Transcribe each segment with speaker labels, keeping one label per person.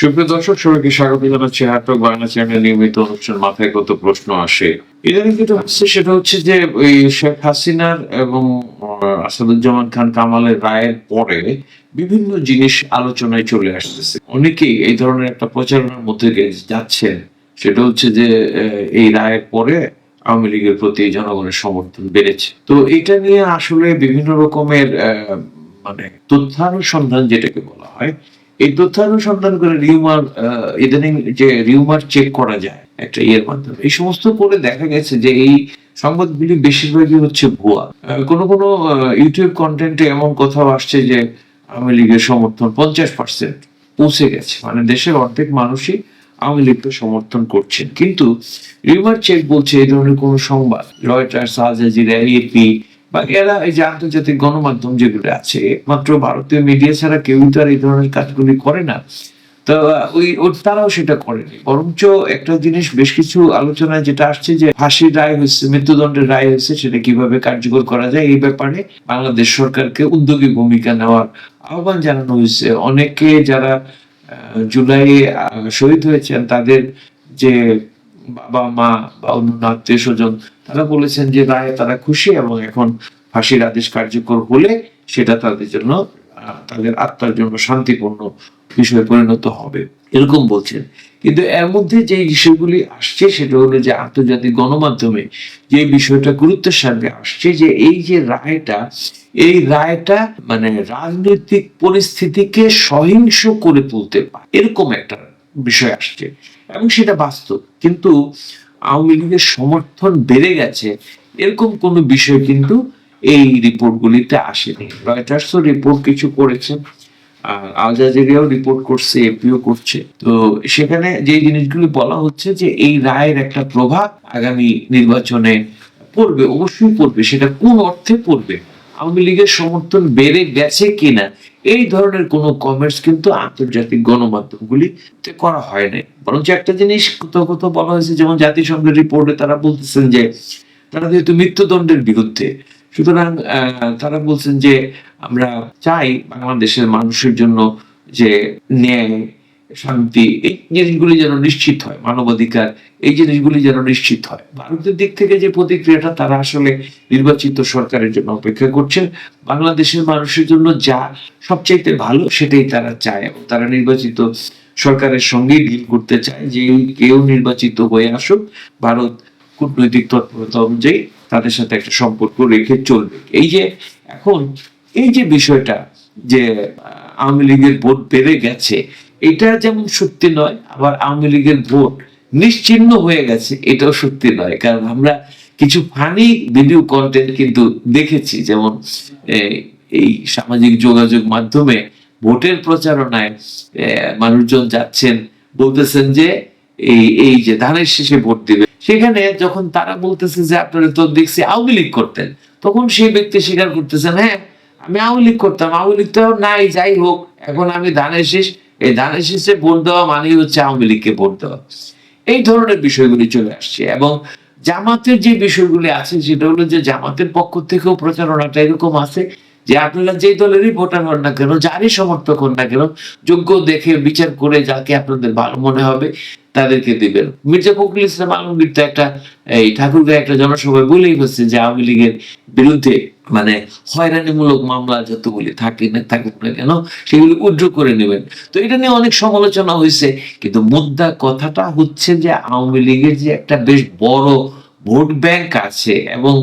Speaker 1: সুপ্রিয় দর্শক, সবাইকে স্বাগত জানাচ্ছি হাটক বাংলা চ্যানেল নিয়মিত অনুষ্ঠান মাথায় কত প্রশ্ন আসে? ইদানিং যেটা হচ্ছে সেটা হচ্ছে যে, ওই শেখ হাসিনার এবং আসাদুজ্জামান খান কামালের রায়ের পরে বিভিন্ন জিনিস আলোচনায় চলে আসতেছে। অনেকেই এই ধরনের একটা প্রচারণার মধ্যে যাচ্ছেন। সেটা হচ্ছে যে এই রায়ের পরে আওয়ামী লীগের প্রতি জনগণের সমর্থন বেড়েছে। তো এটা নিয়ে আসলে বিভিন্ন রকমের মানে তথ্যানুসন্ধান, যেটাকে বলা হয় এই তথ্যানুসন্ধান করে রিউমার ইদানিং যে রিউমার চেক করা যায় একটা ইয়ের মাধ্যমে, এই সমস্ত করে দেখা গেছে যে এই সংবাদগুলি বেশিরভাগই হচ্ছে ভুয়া। কোনো কোনো ইউটিউব কন্টেন্টে এমন কথাও আসছে যে আওয়ামী লীগের সমর্থন পঞ্চাশ পার্সেন্ট পৌঁছে গেছে। মানে দেশের অর্ধেক মানুষই আওয়ামী লীগকে সমর্থন করছেন। কিন্তু রিউমার চেক বলছে এই ধরনের কোনো সংবাদ রয়টার্স আল জাজিরা এপি বা এরা এই যে আন্তর্জাতিক গণমাধ্যম যেগুলো আছে মাত্র ভারতীয় মিডিয়া ছাড়া কেউ তো আর এই ধরনের কাজগুলি করে না। তো ওই তারাও সেটা করেনি। বরঞ্চ একটা জিনিস বেশ কিছু আলোচনায় যেটা আসছে যে ফাঁসির রায় হয়েছে মৃত্যুদণ্ডের রায় হয়েছে সেটা কীভাবে কার্যকর করা যায় এই ব্যাপারে বাংলাদেশ সরকারকে উদ্যোগী ভূমিকা নেওয়ার আহ্বান জানানো হয়েছে। অনেকে যারা আহ, শহীদ হয়েছেন তাদের যে বাবা মা বা অন্য আত্মীয় স্বজন তারা বলেছেন যে, রায়ে তারা খুশি এবং এখন ফাঁসির আদেশ কার্যকর হলে সেটা তাদের জন্য তাদের আত্মার জন্য শান্তিপূর্ণ বিষয়ে পরিণত হবে। এরকম বলছেন। কিন্তু এর মধ্যে যে বিষয়গুলি আসছে, সেটা হলো যে, আন্তর্জাতিক গণমাধ্যমে যে বিষয়টা গুরুত্বের সামনে আসছে যে, এই যে রায়টা, এই রায়টা মানে রাজনৈতিক পরিস্থিতিকে সহিংস করে তুলতে পারে। এরকম একটা বিষয় আসছে এবং সেটা বাস্তব। কিন্তু আওয়ামী লীগের সমর্থন বেড়ে গেছে, এরকম কোনো বিষয় কিন্তু এই রিপোর্টগুলিতে আসেনি। রয়টার্সও রিপোর্ট কিছু করেছেন আর আল রিপোর্ট করছে এপিও করছে। তো সেখানে যে জিনিসগুলি বলা হচ্ছে যে এই রায়ের একটা প্রভাব আগামী নির্বাচনে পড়বে, অবশ্যই পড়বে। সেটা কোন অর্থে পড়বে? আওয়ামী লীগের সমর্থন বেড়ে গেছে কিনা? এই ধরনের কোনো কমেন্টস কিন্তু আন্তর্জাতিক গণমাধ্যমগুলিতে করা হয় নাই। বরঞ্চ একটা জিনিস কোথাও কোথাও বলা হয়েছে, যেমন জাতিসংঘের রিপোর্টে তারা বলতেছেন যে, তারা যেহেতু মৃত্যুদণ্ডের বিরুদ্ধে, সুতরাং তারা বলছেন যে, আমরা চাই বাংলাদেশের মানুষের জন্য যে ন্যায় শান্তি, এই জিনিসগুলি যেন নিশ্চিত হয়, মানবাধিকার, এই জিনিসগুলি যেন নিশ্চিত হয়। ভারতের দিক থেকে যে প্রতিক্রিয়াটা তারা আসলে নির্বাচিত সরকারের জন্য অপেক্ষা করছেন বাংলাদেশের মানুষের জন্য যা সবচাইতে ভালো সেটাই তারা চায় এবং তারা নির্বাচিত সরকারের সঙ্গেই ডিল করতে চায় যে কেউ নির্বাচিত হয়ে আসুক, ভারত কূটনৈতিক তৎপরতা অনুযায়ী তাদের সাথে একটা সম্পর্ক রেখে চলবে। এই যে এখন, এই যে বিষয়টা যে আওয়ামী লীগের ভোট বেড়ে গেছে এটা যেমন সত্যি নয় আবার আওয়ামী লীগের ভোট নিশ্চিহ্ন হয়ে গেছে এটাও সত্যি নয়। কারণ আমরা কিছু ফানি ভিডিও কন্টেন্ট কিন্তু দেখেছি যেমন এই, সামাজিক যোগাযোগ মাধ্যমে ভোটের প্রচারণায় মানুষজন যাচ্ছেন বলতেছেন যে এই এই যে ধানের শেষে ভোট দিবে। সেখানে যখন তারা বলতেছে যে আপনারা তো দেখছি আওয়ামী লীগ করতেন। তখন সেই ব্যক্তি স্বীকার করতেছেন হ্যাঁ আমি আওয়ামী লীগ করতাম আওয়ামী লীগ তো নাই যাই হোক এখন আমি ধানের শেষ এই ধানের শেষে ভোট দেওয়া মানেই হচ্ছে আওয়ামী লীগকে ভোট দেওয়া। এই ধরনের বিষয়গুলি চলে আসছে এবং জামাতের যে বিষয়গুলি আছে সেটা হলো যে জামাতের পক্ষ থেকেও প্রচারণাটা এরকম আছে যে আপনারা যে দলেরই ভোটার হন না কেন, যারই সমর্থক হন না কেন, যোগ্য দেখে বিচার করে যাকে আপনাদের ভালো মনে হবে তাদেরকে দিবেন। মির্জা ফখরুল ইসলাম আলমগীর তো একটা, এই ঠাকুরগাঁ একটা জনসভায় বলেই হচ্ছে যে আওয়ামী লীগের বিরুদ্ধে মানে হয়রানিমূলক মামলা যতগুলি থাকে না, থাকুক না কেন, সেগুলি উড্র করে নেবেন। তো এটা নিয়ে অনেক সমালোচনা হয়েছে, কিন্তু মুদ্রা কথাটা হচ্ছে যে আওয়ামী লীগের যে একটা বেশ বড় ভোট ব্যাংক আছে এবং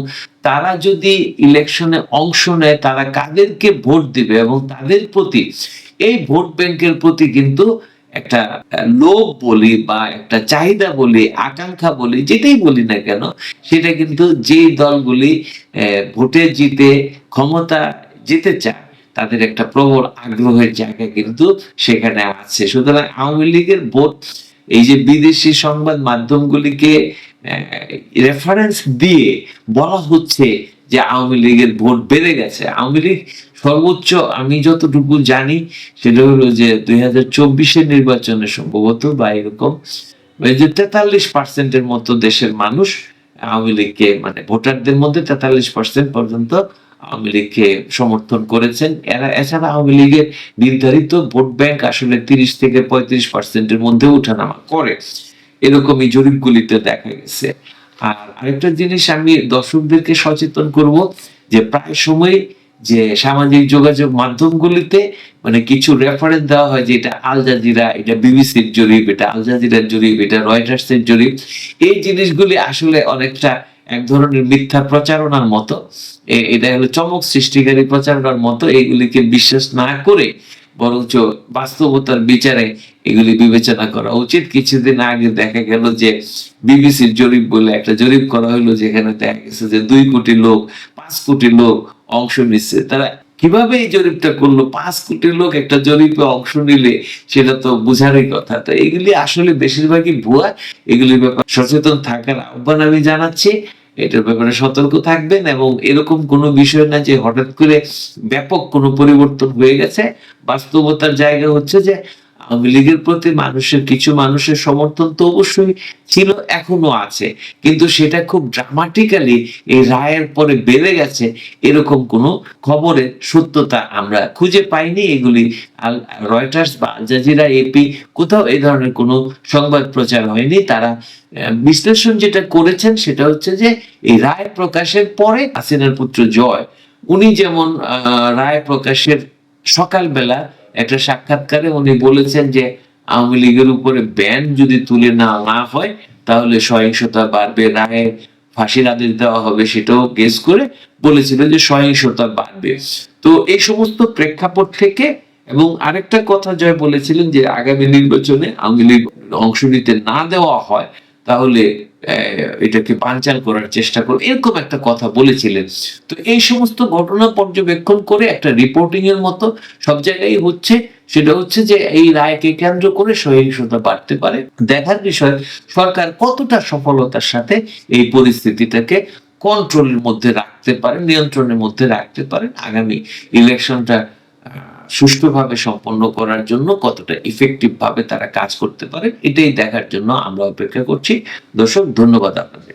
Speaker 1: তারা যদি ইলেকশনে অংশ নেয়, তারা কাদেরকে ভোট দিবে এবং তাদের প্রতি, এই ভোট ব্যাংকের প্রতি কিন্তু একটা লোভ বলি বা একটা চাহিদা বলি, আকাঙ্ক্ষা বলি, যেটাই বলি না কেন, সেটা কিন্তু যে দলগুলি ভোটে জিতে ক্ষমতা যেতে চায়, তাদের একটা প্রবল আগ্রহের জায়গা কিন্তু সেখানে আছে। সুতরাং আওয়ামী লীগের ভোট, এই যে বিদেশি সংবাদ মাধ্যমগুলিকে রেফারেন্স দিয়ে বলা হচ্ছে যে আওয়ামী লীগের ভোট বেড়ে গেছে। আওয়ামী লীগ সর্বোচ্চ, আমি যতটুকু জানি, সেটা হলো যে দুই হাজার চব্বিশের নির্বাচনে সম্ভবত বা এরকম যে তেতাল্লিশ পার্সেন্টের মতো দেশের মানুষ আওয়ামী লীগকে মানে ভোটারদের মধ্যে তেতাল্লিশ পার্সেন্ট পর্যন্ত আওয়ামী লীগকে সমর্থন করেছেন। এরা, এছাড়া আওয়ামী লীগের নির্ধারিত ভোট ব্যাংক আসলে তিরিশ থেকে পঁয়ত্রিশ পার্সেন্টের মধ্যে উঠানামা করে। এরকমই জরিপগুলিতে দেখা গেছে। আর আরেকটা জিনিস আমি দর্শকদেরকে সচেতন করব যে প্রায় সময় যে সামাজিক যোগাযোগ মাধ্যমগুলিতে মানে কিছু রেফারেন্স দেওয়া হয় যে এটা আল জাজিরা, এটা বিবিসির জরিপ, এটা আল জাজিরার জরিপ, এটা রয়টার্সের জরিপ। এই জিনিসগুলি আসলে অনেকটা এক ধরনের মিথ্যা প্রচারণার মতো। এটা হলো চমক সৃষ্টিকারী প্রচারণার মতো। এইগুলিকে বিশ্বাস না করে বরঞ্চ বাস্তবতার বিচারে এগুলি বিবেচনা করা উচিত। কিছুদিন আগে দেখা গেল যে বিবিসির জরিপ বলে একটা জরিপ করা হলো, যেখানে দেখা গেছে যে দুই কোটি লোক, পাঁচ কোটি লোক অংশ নিচ্ছে। তারা কীভাবে এই জরিপটা করল? পাঁচ কোটি লোক একটা জরিপে অংশ নিলে সেটা তো বোঝারই কথা। তো এগুলি আসলে বেশিরভাগই ভুয়া। এগুলির ব্যাপারে সচেতন থাকার আহ্বান আমি জানাচ্ছি। এটার ব্যাপারে সতর্ক থাকবেন এবং এরকম কোনো বিষয় না যে হঠাৎ করে ব্যাপক কোনো পরিবর্তন হয়ে গেছে। বাস্তবতার জায়গা হচ্ছে যে আওয়ামী লীগের প্রতি মানুষের, কিছু মানুষের সমর্থন তো অবশ্যই ছিল, এখনও আছে। কিন্তু সেটা খুব ড্রামাটিক্যালি এই রায়ের পরে বেড়ে গেছে, এরকম কোনো খবরের সত্যতা আমরা খুঁজে পাইনি। এগুলি রয়টার্স বা আল জাজিরা এপি কোথাও এই ধরনের কোনো সংবাদ প্রচার হয়নি। তারা বিশ্লেষণ যেটা করেছেন সেটা হচ্ছে যে, এই রায় প্রকাশের পরে হাসিনার পুত্র জয়, উনি যেমন রায় প্রকাশের সকালবেলা একটা সাক্ষাৎকারে উনি বলেছেন যে, আওয়ামী লীগের উপরে ব্যান যদি তুলে না না হয়, তাহলে সহিংসতা বাড়বে, রায়ে ফাঁসির আদেশ দেওয়া হবে সেটাও গেস করে বলেছিল যে সহিংসতা বাড়বে। তো এই সমস্ত প্রেক্ষাপট থেকে এবং আরেকটা কথা জয় বলেছিলেন যে, আগামী নির্বাচনে আওয়ামী লীগ অংশ নিতে না দেওয়া হয়, তাহলে এটাকে বানচাল করার চেষ্টা করবে এরকম একটা কথা বলেছিলেন। তো এই সমস্ত ঘটনা পর্যবেক্ষণ করে একটা রিপোর্টিং এর মতো সব জায়গায় হচ্ছে, সেটা হচ্ছে যে এই রায়কে কেন্দ্র করে সহিংসতা বাড়তে পারে। দেখার বিষয়, সরকার কতটা সফলতার সাথে এই পরিস্থিতিটাকে কন্ট্রোলের মধ্যে রাখতে পারে, নিয়ন্ত্রণের মধ্যে রাখতে পারে। আগামী ইলেকশনটা সুষ্ঠুভাবে সম্পন্ন করার জন্য কতটা ইফেক্টিভ ভাবে তারা কাজ করতে পারে, এটাই দেখার জন্য আমরা অপেক্ষা করছি। দর্শক, ধন্যবাদ আপনাদের।